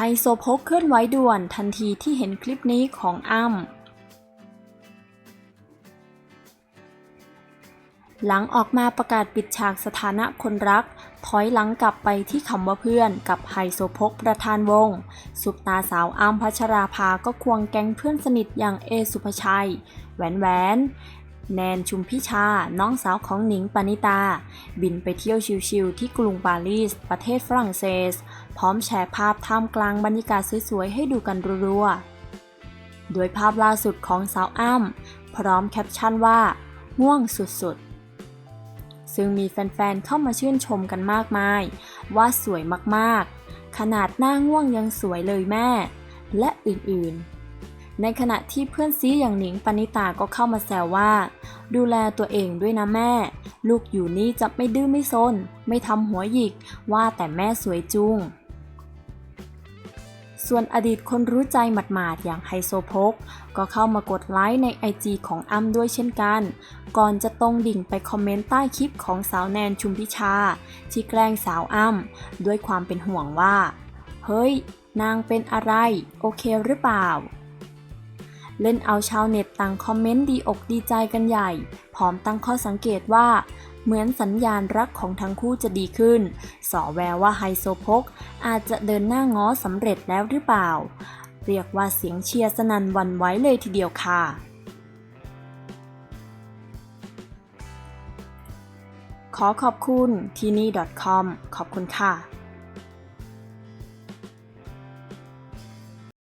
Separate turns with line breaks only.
ไฮโซโพกเคลื่อนไหวด่วนทันทีที่เห็นคลิปนี้ของอ้ำหลังออกมาประกาศปิดฉากสถานะคนรัก ถอยหลังกลับไปที่คำว่าเพื่อนกับไฮโซโพกประธานวงซุปตาสาวอ้ำพัชราภาก็ควงแก๊งเพื่อนสนิทอย่างเอสุภชัย แหวนแหวน แนนชุมพิชา น้องสาวของหนิงปณิตา บินไปเที่ยวชิลๆที่กรุงปารีส ประเทศฝรั่งเศส พร้อมแชร์ภาพท่ามกลางบรรยากาศสวยๆ ให้ดูกันรัวๆโดยภาพล่าสุดของสาวอ้ำพร้อมแคปชั่นว่า ง่วงสุดๆ ซึ่งมีแฟนๆ เข้ามาชื่นชมกันมากมาย ว่าสวยมากๆ ขนาดหน้าง่วงยังสวยเลยแม่ และอื่นๆ ในขณะที่เพื่อนซีอย่างหนิงปณิตาก็เข้ามาแซวว่า ดูแลตัวเองด้วยนะแม่ ลูกอยู่นี่จะไม่ดื้อไม่ซน ไม่ทำหัวหยิก ว่าแต่แม่สวยจุง ส่วนอดีตคนรู้ใจหมาดๆอย่างไฮโซโพก ก็เข้ามากดไลค์ในไอจีของอ้ำด้วยเช่นกัน ก่อนจะตรงดิ่งไปคอมเมนต์ใต้คลิปของสาวแนนชุมพิชา ที่แกล้งสาวอ้ำด้วยความเป็นห่วงว่า เฮ้ย นางเป็นอะไร โอเคหรือเปล่า เล่นเอาชาวเน็ตต่างคอมเมนต์ดีอกดีใจกันใหญ่ พร้อมตั้งข้อสังเกตว่า เหมือนสัญญาณรักของทั้งคู่จะดีขึ้น สอแววว่าไฮโซโพกอาจจะเดินหน้าง้อสำเร็จแล้วหรือเปล่า เรียกว่าเสียงเชียร์สนันวันไว้เลยทีเดียวค่ะขอขอบคุณที่นี่ .com ขอบคุณค่ะ